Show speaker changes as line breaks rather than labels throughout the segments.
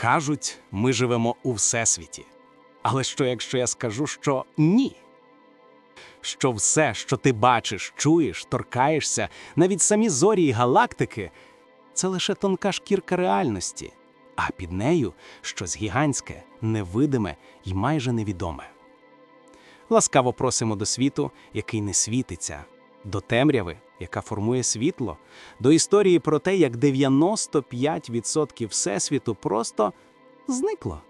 Кажуть, ми живемо у всесвіті. Але що, якщо я скажу, що ні? Що все, що ти бачиш, чуєш, торкаєшся, навіть самі зорі і галактики, це лише тонка шкірка реальності, а під нею щось гігантське, невидиме і майже невідоме. Ласкаво просимо до світу, який не світиться, до темряви, яка формує світло, до історії про те, як 95% всесвіту просто зникло.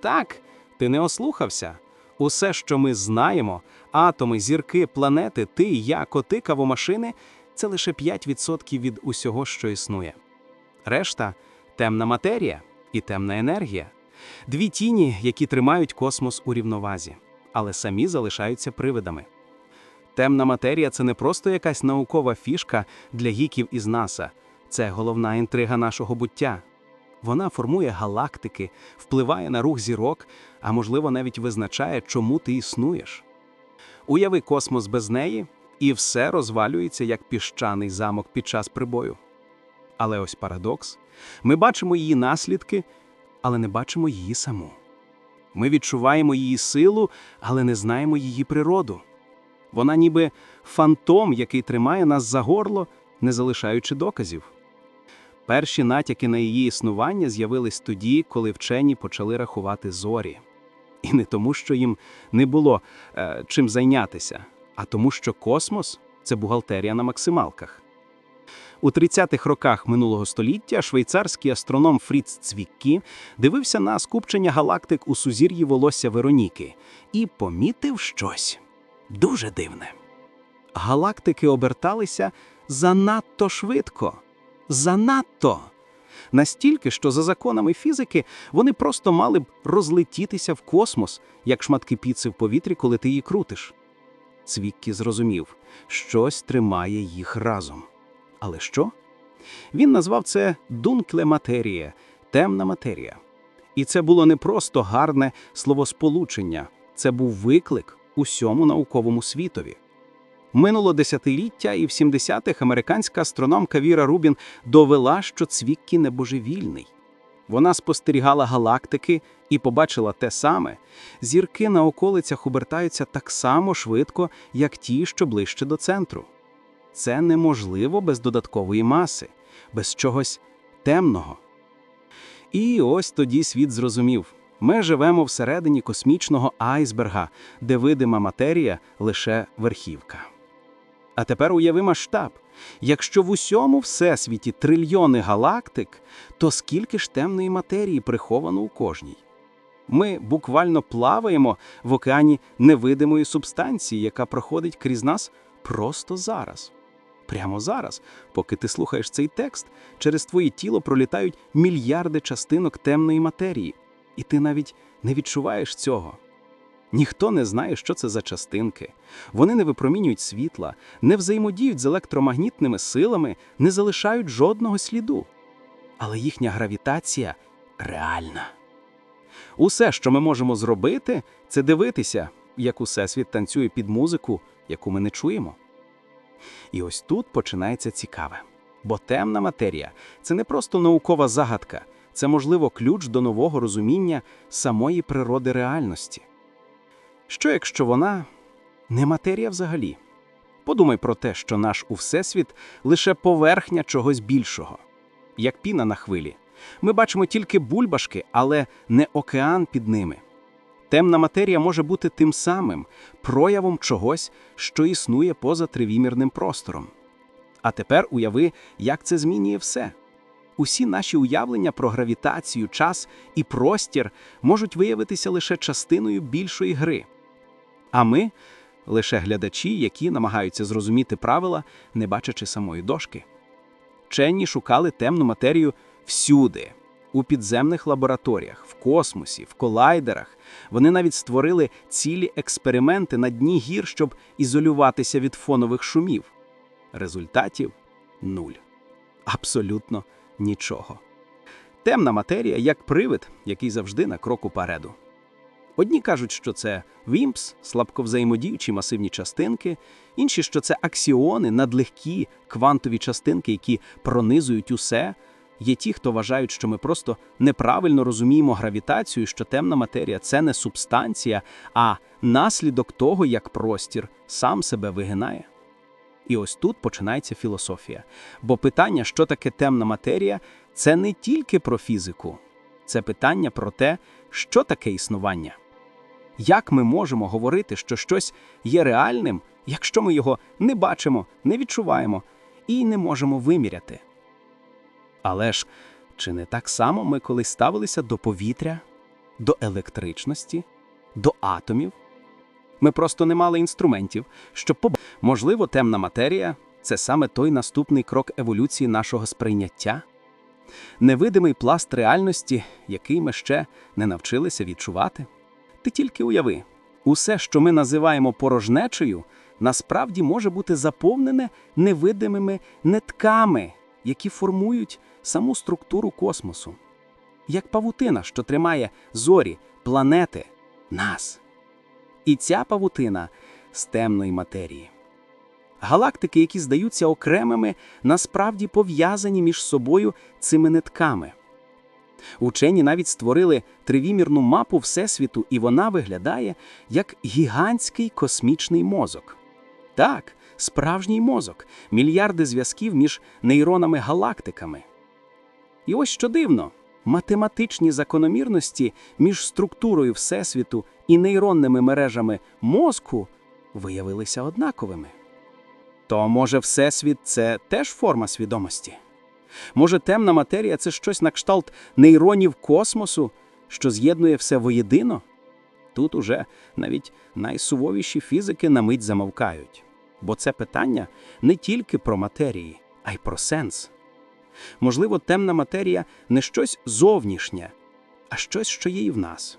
Так, ти не ослухався. Усе, що ми знаємо, атоми, зірки, планети, ти, я, коти, кавомашини це лише 5% від усього, що існує. Решта темна матерія і темна енергія. Дві тіні, які тримають космос у рівновазі, але самі залишаються привидами. Темна матерія це не просто якась наукова фішка для гіків із НАСА, це головна інтрига нашого буття. Вона формує галактики, впливає на рух зірок, а можливо навіть визначає, чому ти існуєш. Уяви космос без неї, і все розвалюється як піщаний замок під час прибою. Але ось парадокс: ми бачимо її наслідки, але не бачимо її саму. Ми відчуваємо її силу, але не знаємо її природу. Вона ніби фантом, який тримає нас за горло, не залишаючи доказів. Перші натяки на її існування з'явились тоді, коли вчені почали рахувати зорі. І не тому, що їм не було е, чим зайнятися, а тому, що космос це бухгалтерія на максималках. У 30-х роках минулого століття швейцарський астроном Фріц Цвіккі дивився на скупчення галактик у сузір'ї волосся Вероніки і помітив щось дуже дивне. Галактики оберталися занадто швидко. Занадто. Настільки, що за законами фізики вони просто мали б розлетітися в космос, як шматки піци в повітрі, коли ти її крутиш. Цвіккі зрозумів, щось тримає їх разом. Але що? Він назвав це дункле матерія, темна матерія. І це було не просто гарне словосполучення, це був виклик усьому науковому світові. Минуло десятиліття, і в 70-х американська астрономка Віра Рубін довела, що Цвіккі не божевільний. Вона спостерігала галактики і побачила те саме: зірки на околицях обертаються так само швидко, як ті, що ближче до центру. Це неможливо без додаткової маси, без чогось темного. І ось тоді світ зрозумів: ми живемо всередині космічного айсберга, де видима матерія лише верхівка. А тепер уяви масштаб. Якщо в усьому всесвіті трильйони галактик, то скільки ж темної матерії приховано у кожній? Ми буквально плаваємо в океані невидимої субстанції, яка проходить крізь нас просто зараз. Прямо зараз, поки ти слухаєш цей текст, через твоє тіло пролітають мільярди частинок темної матерії, і ти навіть не відчуваєш цього. Ніхто не знає, що це за частинки. Вони не випромінюють світла, не взаємодіють з електромагнітними силами, не залишають жодного сліду. Але їхня гравітація реальна. Усе, що ми можемо зробити, це дивитися, як усесвіт танцює під музику, яку ми не чуємо. І ось тут починається цікаве. Бо темна матерія це не просто наукова загадка, це, можливо, ключ до нового розуміння самої природи реальності. Що якщо вона не матерія взагалі? Подумай про те, що наш у всесвіт лише поверхня чогось більшого, як піна на хвилі. Ми бачимо тільки бульбашки, але не океан під ними. Темна матерія може бути тим самим проявом чогось, що існує поза тривімірним простором. А тепер уяви, як це змінює все. Усі наші уявлення про гравітацію, час і простір можуть виявитися лише частиною більшої гри. А ми лише глядачі, які намагаються зрозуміти правила, не бачачи самої дошки. Вчені шукали темну матерію всюди, у підземних лабораторіях, в космосі, в колайдерах. Вони навіть створили цілі експерименти на дні гір, щоб ізолюватися від фонових шумів. Результатів нуль. Абсолютно нічого. Темна матерія як привид, який завжди на крок упереду. Одні кажуть, що це вімпс, слабковзаємодіючі масивні частинки, інші, що це аксіони, надлегкі квантові частинки, які пронизують усе.
Є ті, хто вважають, що ми просто неправильно розуміємо гравітацію, що темна матерія це не субстанція, а наслідок того, як простір сам себе вигинає. І ось тут починається філософія. Бо питання, що таке темна матерія, це не тільки про фізику, це питання про те, що таке існування. Як ми можемо говорити, що щось є реальним, якщо ми його не бачимо, не відчуваємо і не можемо виміряти? Але ж чи не так само ми колись ставилися до повітря, до електричності, до атомів? Ми просто не мали інструментів, щоб побачити. Можливо, темна матерія це саме той наступний крок еволюції нашого сприйняття, невидимий пласт реальності, який ми ще не навчилися відчувати. Ти тільки уяви, усе, що ми називаємо порожнечею, насправді може бути заповнене невидимими нитками, які формують саму структуру космосу, як павутина, що тримає зорі, планети, нас. І ця павутина з темної матерії. Галактики, які здаються окремими, насправді пов'язані між собою цими нитками. Учені навіть створили тривімірну мапу Всесвіту, і вона виглядає як гігантський космічний мозок. Так, справжній мозок, мільярди зв'язків між нейронами-галактиками. І ось що дивно, математичні закономірності між структурою Всесвіту і нейронними мережами мозку виявилися однаковими. То, може, Всесвіт це теж форма свідомості? Може, темна матерія це щось на кшталт нейронів космосу, що з'єднує все воєдино? Тут уже навіть найсувовіші фізики на мить замовкають, бо це питання не тільки про матерії, а й про сенс. Можливо, темна матерія не щось зовнішнє, а щось, що є і в нас.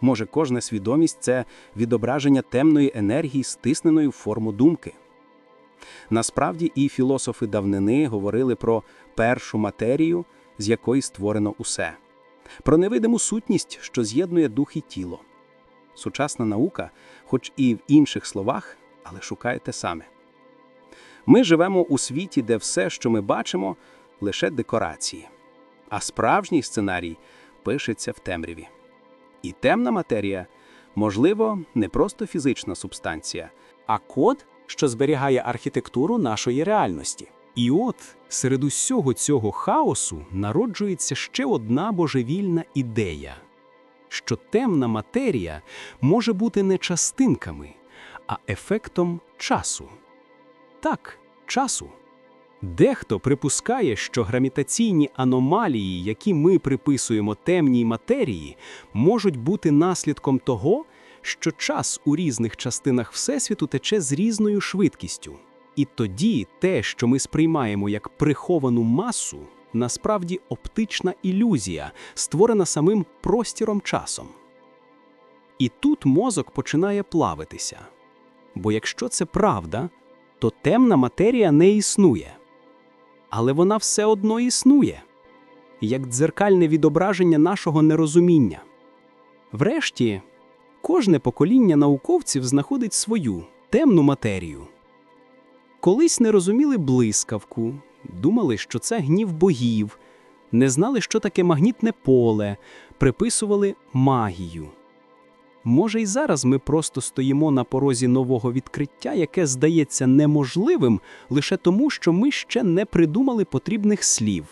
Може, кожна свідомість це відображення темної енергії, стисненої в форму думки. Насправді і філософи давнини говорили про першу матерію, з якої створено усе, про невидиму сутність, що з'єднує дух і тіло. Сучасна наука, хоч і в інших словах, але шукає те саме. Ми живемо у світі, де все, що ми бачимо, лише декорації, а справжній сценарій пишеться в темряві. І темна матерія, можливо, не просто фізична субстанція,
а код, що зберігає архітектуру нашої реальності.
І от серед усього цього хаосу народжується ще одна божевільна ідея, що темна матерія може бути не частинками, а ефектом часу. Так, часу. Дехто припускає, що гравітаційні аномалії, які ми приписуємо темній матерії, можуть бути наслідком того, що час у різних частинах Всесвіту тече з різною швидкістю. І тоді те, що ми сприймаємо як приховану масу, насправді оптична ілюзія, створена самим простіром часом. І тут мозок починає плавитися. Бо якщо це правда, то темна матерія не існує. Але вона все одно існує, як дзеркальне відображення нашого нерозуміння. Врешті, кожне покоління науковців знаходить свою темну матерію. Колись не розуміли блискавку, думали, що це гнів богів, не знали, що таке магнітне поле, приписували магію. Може, й зараз ми просто стоїмо на порозі нового відкриття, яке здається неможливим лише тому, що ми ще не придумали потрібних слів.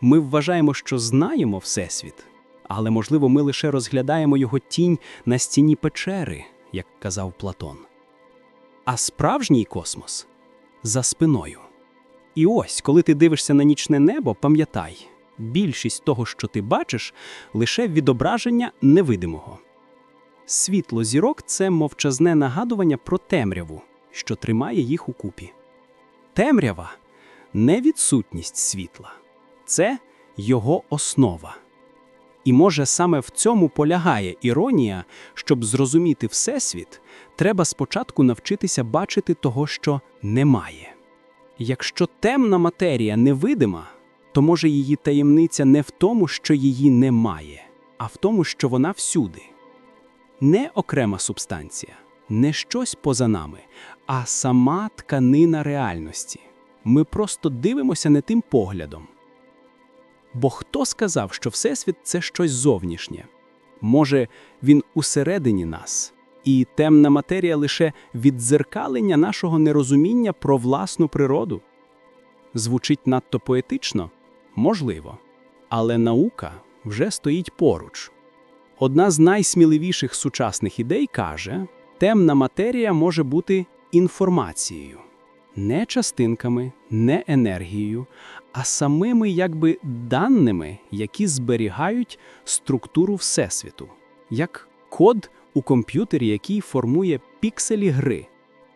Ми вважаємо, що знаємо Всесвіт, але, можливо, ми лише розглядаємо його тінь на стіні печери, як казав Платон. А справжній космос за спиною. І ось, коли ти дивишся на нічне небо, пам'ятай, більшість того, що ти бачиш, лише відображення невидимого. Світло зірок це мовчазне нагадування про темряву, що тримає їх укупі. Темрява не відсутність світла, це його основа. І може саме в цьому полягає іронія, щоб зрозуміти Всесвіт, треба спочатку навчитися бачити того, що немає. Якщо темна матерія невидима, то може її таємниця не в тому, що її немає, а в тому, що вона всюди. Не окрема субстанція, не щось поза нами, а сама тканина реальності. Ми просто дивимося не тим поглядом. Бо хто сказав, що Всесвіт це щось зовнішнє? Може, він усередині нас, і темна матерія лише віддзеркалення нашого нерозуміння про власну природу? Звучить надто поетично? Можливо. Але наука вже стоїть поруч. Одна з найсміливіших сучасних ідей каже, темна матерія може бути інформацією. Не частинками, не енергією, а самими якби даними, які зберігають структуру Всесвіту, як код у комп'ютері, який формує пікселі гри.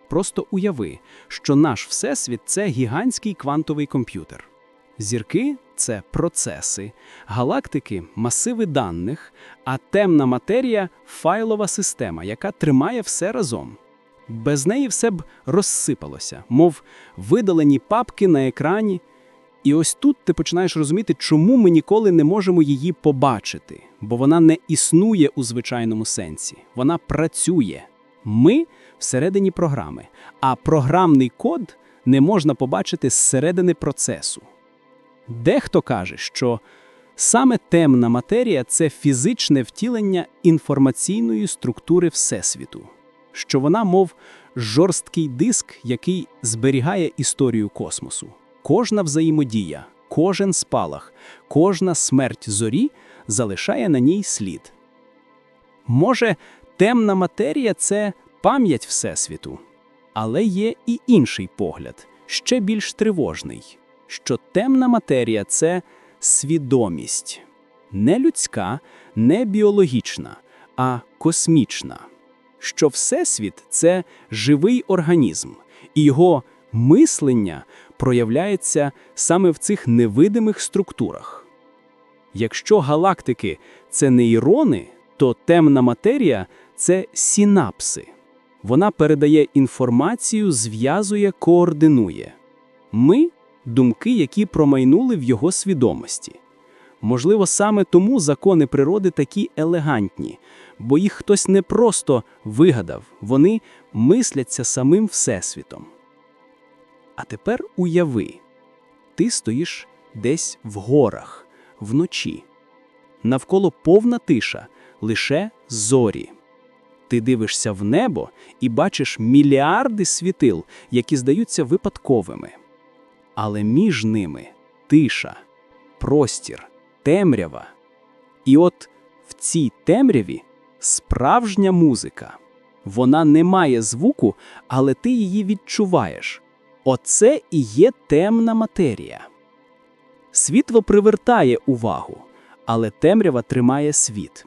Просто уяви, що наш Всесвіт це гігантський квантовий комп'ютер. Зірки це процеси, галактики масиви даних, а темна матерія файлова система, яка тримає все разом. Без неї все б розсипалося, мов видалені папки на екрані. І ось тут ти починаєш розуміти, чому ми ніколи не можемо її побачити, бо вона не існує у звичайному сенсі, вона працює. Ми всередині програми, а програмний код не можна побачити зсередини процесу. Дехто каже, що саме темна матерія це фізичне втілення інформаційної структури Всесвіту, що вона, мов жорсткий диск, який зберігає історію космосу. Кожна взаємодія, кожен спалах, кожна смерть зорі залишає на ній слід. Може, темна матерія це пам'ять Всесвіту, але є і інший погляд, ще більш тривожний, що темна матерія це свідомість, не людська, не біологічна, а космічна, що Всесвіт це живий організм, і його мислення проявляється саме в цих невидимих структурах. Якщо галактики це нейрони, то темна матерія це синапси. Вона передає інформацію, зв'язує, координує. Ми думки, які промайнули в його свідомості. Можливо, саме тому закони природи такі елегантні, бо їх хтось не просто вигадав, вони мисляться самим Всесвітом. А тепер уяви, ти стоїш десь в горах, вночі. Навколо повна тиша, лише зорі. Ти дивишся в небо і бачиш мільярди світил, які здаються випадковими. Але між ними тиша, простір, темрява. І от в цій темряві справжня музика. Вона не має звуку, але ти її відчуваєш. Оце і є темна матерія. Світло привертає увагу, але темрява тримає світ.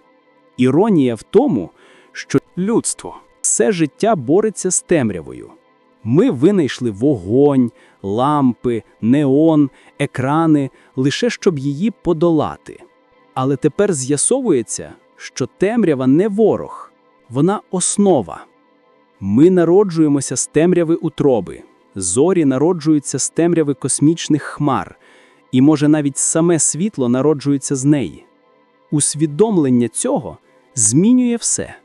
Іронія в тому, що людство все життя бореться з темрявою. Ми винайшли вогонь, лампи, неон, екрани лише щоб її подолати. Але тепер з'ясовується, що темрява не ворог, вона основа. Ми народжуємося з темряви утроби, зорі народжуються з темряви космічних хмар, і, може, навіть саме світло народжується з неї. Усвідомлення цього змінює все.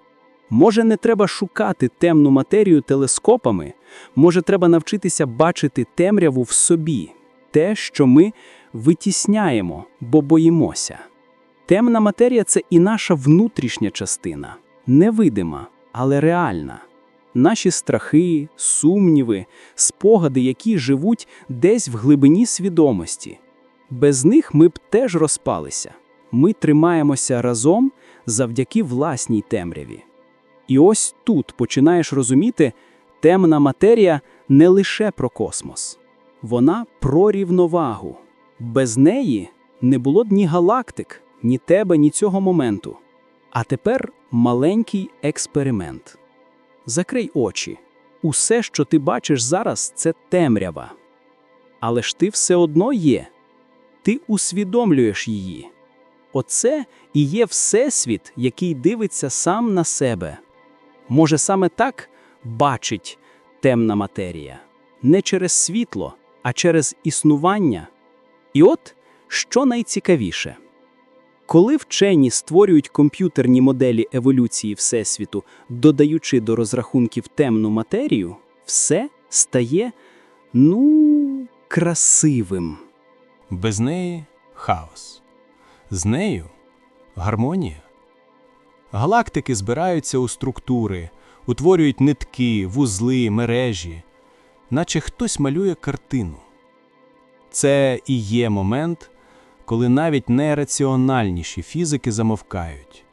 Може, не треба шукати темну матерію телескопами, може, треба навчитися бачити темряву в собі, те, що ми витісняємо, бо боїмося. Темна матерія це і наша внутрішня частина, невидима, але реальна. Наші страхи, сумніви, спогади, які живуть десь в глибині свідомості. Без них ми б теж розпалися. Ми тримаємося разом завдяки власній темряві. І ось тут починаєш розуміти, темна матерія не лише про космос, вона про рівновагу. Без неї не було б ні галактик, ні тебе, ні цього моменту. А тепер маленький експеримент. Закрий очі. Усе, що ти бачиш зараз, це темрява. Але ж ти все одно є. Ти усвідомлюєш її. Оце і є Всесвіт, який дивиться сам на себе. Може, саме так бачить темна матерія, не через світло, а через існування. І от що найцікавіше. Коли вчені створюють комп'ютерні моделі еволюції Всесвіту, додаючи до розрахунків темну матерію, все стає, ну, красивим.
Без неї
хаос. З нею гармонія. Галактики збираються у структури, утворюють нитки, вузли, мережі, наче хтось малює картину. Це і є момент, коли навіть найраціональніші фізики замовкають,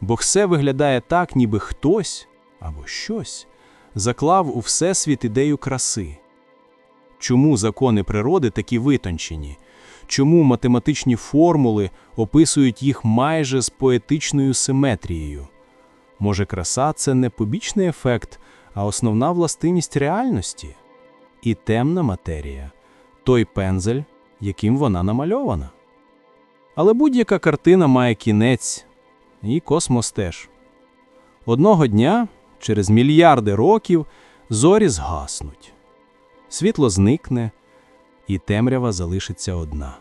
бо все виглядає так, ніби хтось або щось заклав у всесвіт ідею краси. Чому закони природи такі витончені? Чому математичні формули описують їх майже з поетичною симетрією? Може, краса це не побічний ефект, а основна властивість реальності? І темна матерія той пензель, яким вона намальована. Але будь-яка картина має кінець, і космос теж. Одного дня, через мільярди років, зорі згаснуть. Світло зникне, і темрява залишиться одна.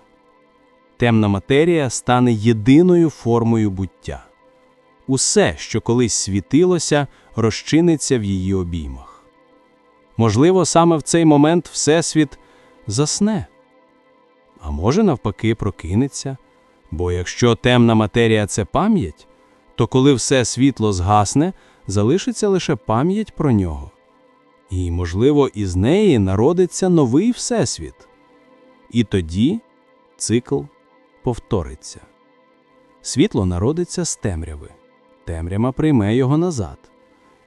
Темна матерія стане єдиною формою буття. Усе, що колись світилося, розчиниться в її обіймах. Можливо, саме в цей момент Всесвіт засне. А може, навпаки, прокинеться. Бо якщо темна матерія це пам'ять, то коли все світло згасне, залишиться лише пам'ять про нього. І, можливо, із неї народиться новий Всесвіт. І тоді цикл повториться. Світло народиться з темряви, темрява прийме його назад.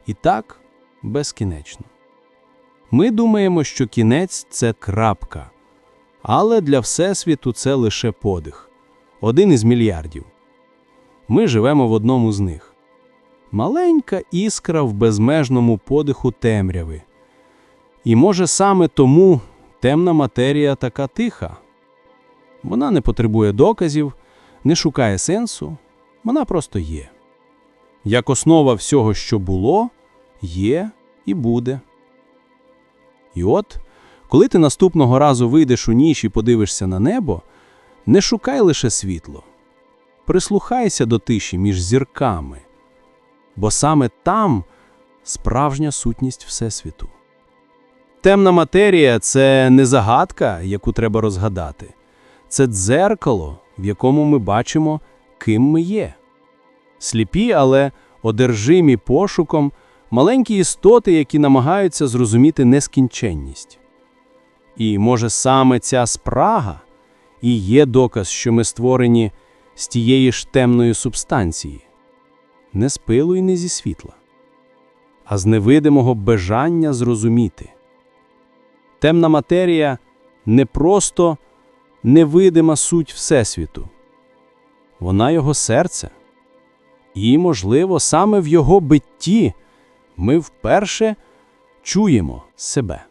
І так безкінечно. Ми думаємо, що кінець це крапка, але для Всесвіту це лише подих, один із мільярдів. Ми живемо в одному з них. Маленька іскра в безмежному подиху темряви. І може саме тому темна матерія така тиха. Вона не потребує доказів, не шукає сенсу, вона просто є. Як основа всього, що було, є і буде. І от, коли ти наступного разу вийдеш у ніч і подивишся на небо, не шукай лише світло. Прислухайся до тиші між зірками, бо саме там справжня сутність Всесвіту. Темна матерія це не загадка, яку треба розгадати. Це дзеркало, в якому ми бачимо, ким ми є. Сліпі, але одержимі пошуком, маленькі істоти, які намагаються зрозуміти нескінченність. І, може, саме ця спрага і є доказ, що ми створені з тієї ж темної субстанції, не з пилу і не зі світла, а з невидимого бажання зрозуміти. Темна матерія не просто невидима суть Всесвіту, вона його серце. І, можливо, саме в його битті ми вперше чуємо себе.